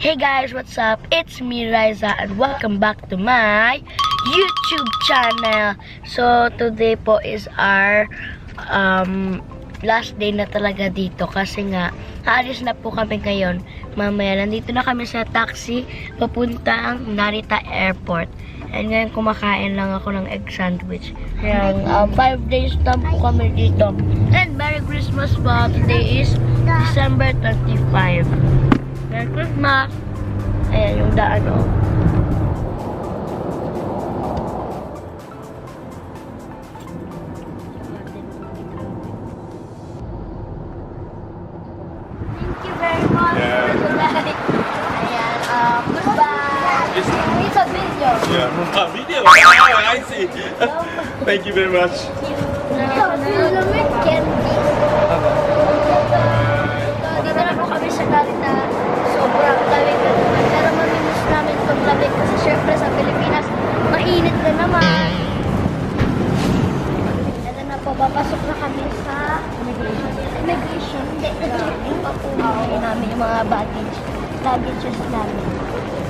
Hey guys, what's up? It's me, Riza, and welcome back to my YouTube channel. So, today po is our um, last day na talaga dito kasi nga, aalis na po kami ngayon. Mamaya, nandito na kami sa taxi papuntang Narita Airport. And ngayon, kumakain lang ako ng egg sandwich. Ayan, um, five days na po kami dito. And Merry Christmas po. Today is December 25. Merry Christmas! Ayan yung daan, oh. Thank you very much Yeah. for tonight. Ayan, um, goodbye. Yes. It's a video. Yeah, a video. Oh, I see. Thank you very much. Filament candy. So, dito na po kami sa syempre sa Pilipinas, mainit na naman. Ito na po, papasok na kami sa immigration. Immigration. Hindi, nag-checking pa po namin yung mga baggage. Luggages namin.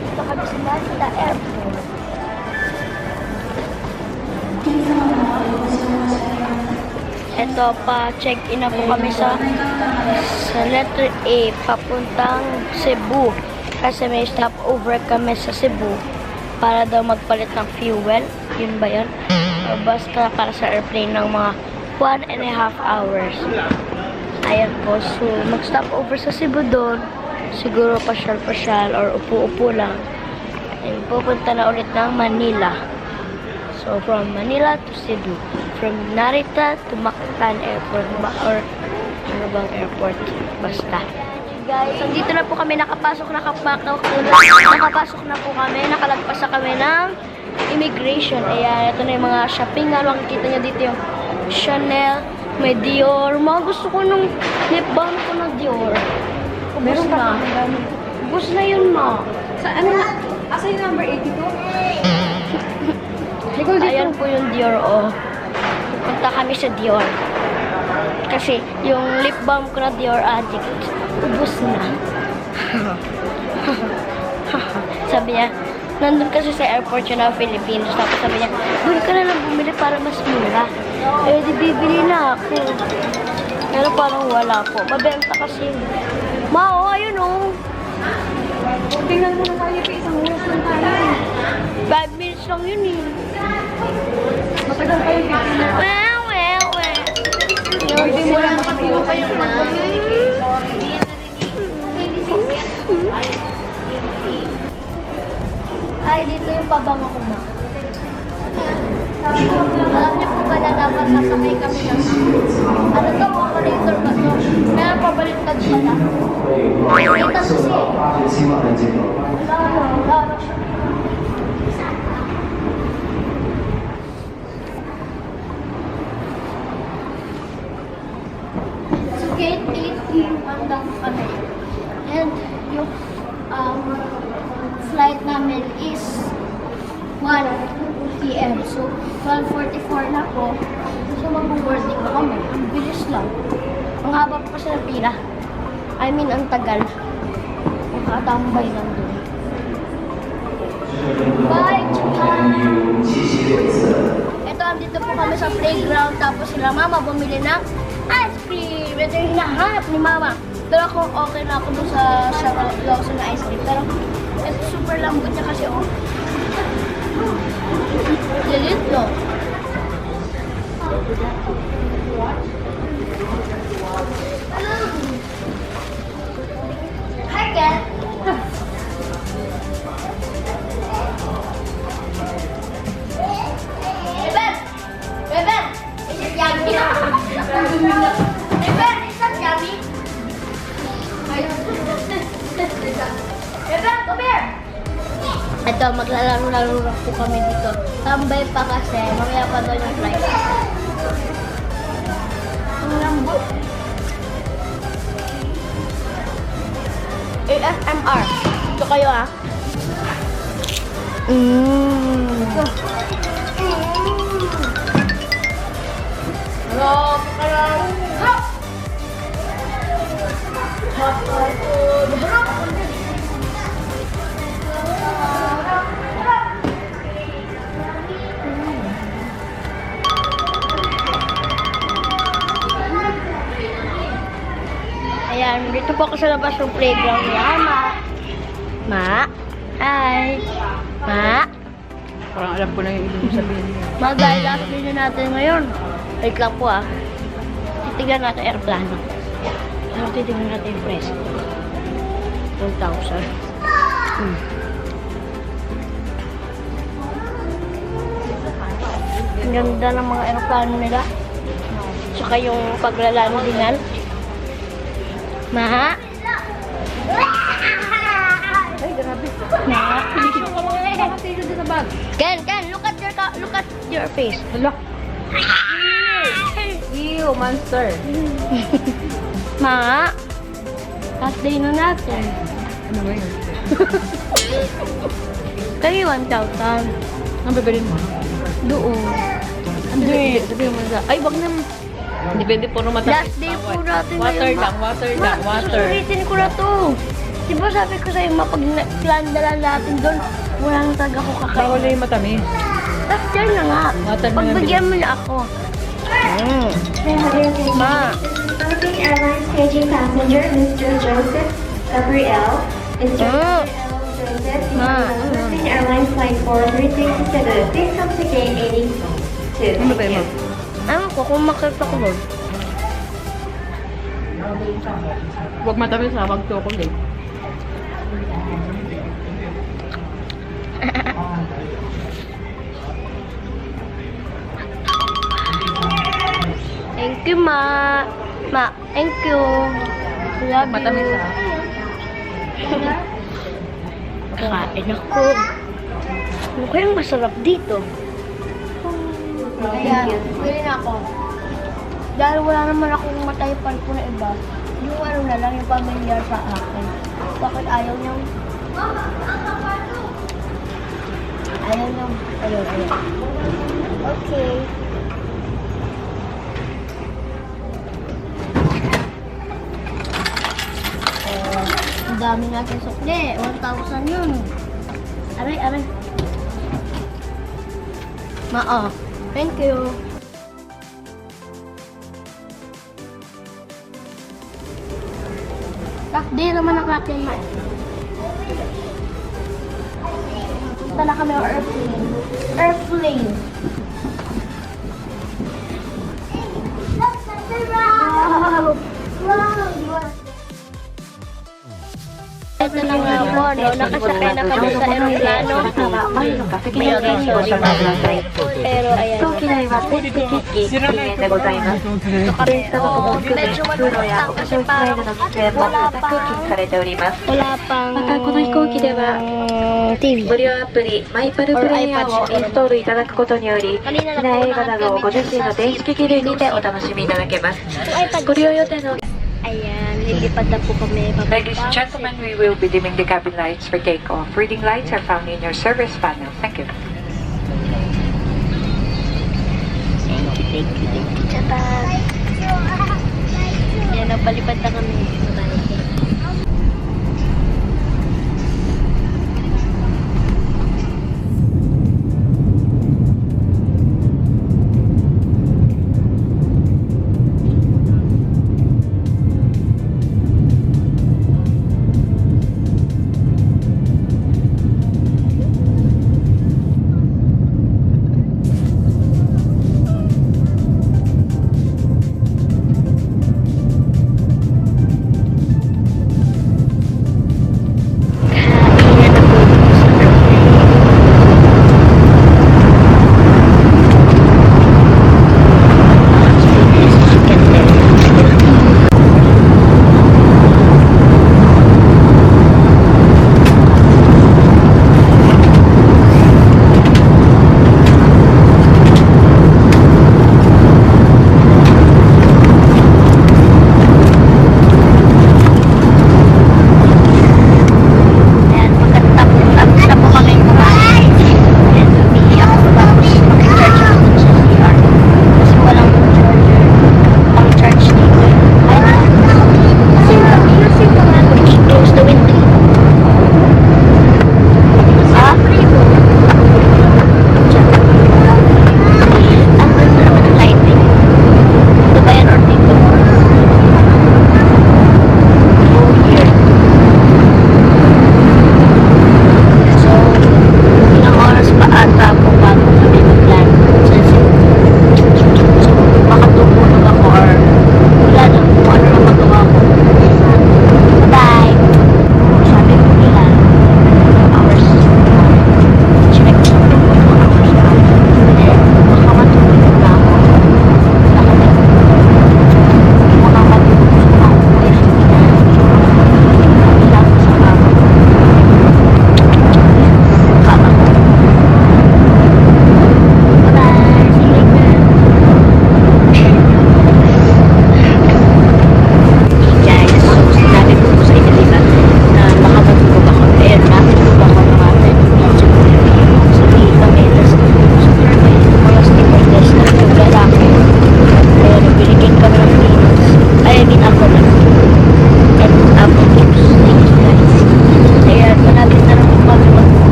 Dito kami sa Narita Airport. Ito pa, check-in na po kami sa sa letter A, papuntang Cebu. Kasi may stopover kami sa Cebu para daw magpalit ng fuel. Yun ba yun? O basta para sa airplane ng mga one and a half hours. Ayan po, so mag-stop over sa Cebu doon. Siguro pasyal-pasyal or upo-upo lang. And pupunta na ulit ng Manila. So, from Manila to Cebu. From Narita to Mactan Airport. Ba or ano bang airport? Basta. Guys, so dito na po kami nakapasok, nakapakaw, nakapasok na po kami, nakalagpas na kami ng immigration. Ayan, ito na yung mga shopping nga. Makikita nyo dito yung Chanel, may Dior. Mga gusto ko nung lip balm ko na Dior. Ubus na. Ubus na yun, ma. Sa ano na? Asa yung number 82? Ikaw dito. Ayan po yung Dior, oh. Punta kami sa Dior. Kasi yung lip balm ko na Dior Addict, ubos na. sabi niya, nandun kasi sa airport yun ng Philippines. Tapos sabi niya, doon ka na lang bumili para mas mura. Eh, di bibili na ako. Pero parang wala po. Mabenta kasi. Ma, oh, ayun oh. Tingnan mo na tayo kay isang oras lang tayo. Five minutes lang yun eh. Matagal pa yung 15 nakasakay kami ano to, operator ba to? Pero pabaliktad pala. ang tagal. Nakatambay lang doon. Bye, Japan! Ito, andito po kami sa playground. Tapos sila mama bumili ng ice cream. Ito yung hinahanap ni mama. Pero ako okay na ako doon sa, sa Lawson na ice cream. Pero ito super lambot niya kasi oh. Lilit no? Ito, maglalaro-laro lang po kami dito. Tambay pa kasi, mamaya pa daw yung flight. Ang lambot. ASMR. Ito kayo ah. Mmm. Hello, parang hot. Hot, po ako sa labas ng playground niya. Ma. Ma. Hi. Ma. Parang alam ko na yung ibig sabihin niya. Ma, dahil last video natin ngayon. Wait lang po ah. Titignan natin aeroplano. Ano titignan natin yung price? 1,000. Hmm. Ang ganda ng mga aeroplano nila. Tsaka yung paglalandingan. Ma? Ken, Ken, look at your look at your face. Hala. Ew, monster. Ma? Last day na natin. Ano ba yun? Kayo 1,000. Ang bibilin mo? Doon. Hindi. Sabi mo sa... Ay, wag na. Depende po naman Last day po natin Water lang, water lang, water. susulitin ko na to. Di ba sabi ko sa'yo, mapag plandalan natin doon, wala nang talaga ako Bawal kakain. na yung matamis. Tapos yan na nga. Pagbigyan mo na ako. Mm. Ma. Philippine Airlines KG passenger Mr. Joseph Gabriel. Mr. Mm. Joseph, Ma. Philippine Airlines Flight 436 to the 6 of the day 82. Ano ba yun? Ano ko, kung makita ko doon. Huwag matamis ha, wag chocolate. Thank you, ma. Ma, thank you. Love you. Matamis ha. Kain ako. Ano kayang masarap dito? Ayan, pwede na ako. Dahil wala naman akong mataypan po na iba, yung ano na lang, yung pamilyar sa akin. Bakit ayaw niyang... Ayaw niyang... Ayun, ayun. Okay. Oh, ang dami natin sukli. 1,000 yun. Aray, aray. Ma, oh. Thank you. Tak, di naman ang atin ma. Na kami ng airplane. Airplane. Wow! lahat na ng uh, bono, nakasakay na kami sa aeroplano. Ngayon, sorry na. Pero ayan. Oo, medyo malulutang kasi parang wala pa. Wala pang... またこの飛行機では、TV、無料アプリマイパルプレイヤーをインストールいただくことにより、機内映画などをご自身の電子機器類にてお楽しみいただけます。ご利用予定の lilipad na po kami. Ladies and gentlemen, we will be dimming the cabin lights for takeoff. Reading lights are found in your service panel. Thank you. Thank you, thank you, thank you, Japan. Ayan, napalipad na kami.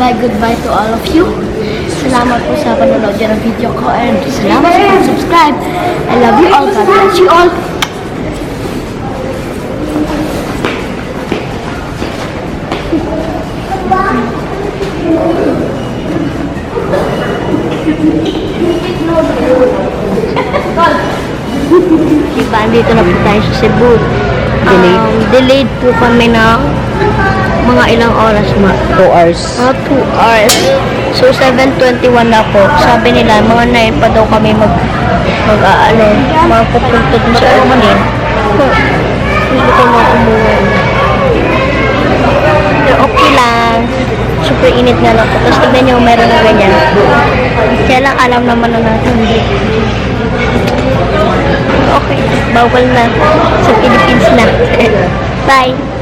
Goodbye, goodbye to all of you. Salamat po sa panonood dyan ng video ko and salamat sa pag-subscribe. I love you all. God bless you all. Diba, andito na po tayo sa Cebu. Delayed? delayed po kami ng mga ilang oras ma. 2 hours. Mga 2 hours. So, 7.21 na po. Sabi nila, mga 9 pa daw kami mag, mag, uh, ano, mga pupunta dun sa airplane. Gusto ko mga umuwi. Pero okay lang. Super init nga lang po. Tapos tignan nyo, meron na ganyan. Kaya lang alam naman na natin. Okay, bawal na. Sa Philippines na. Bye!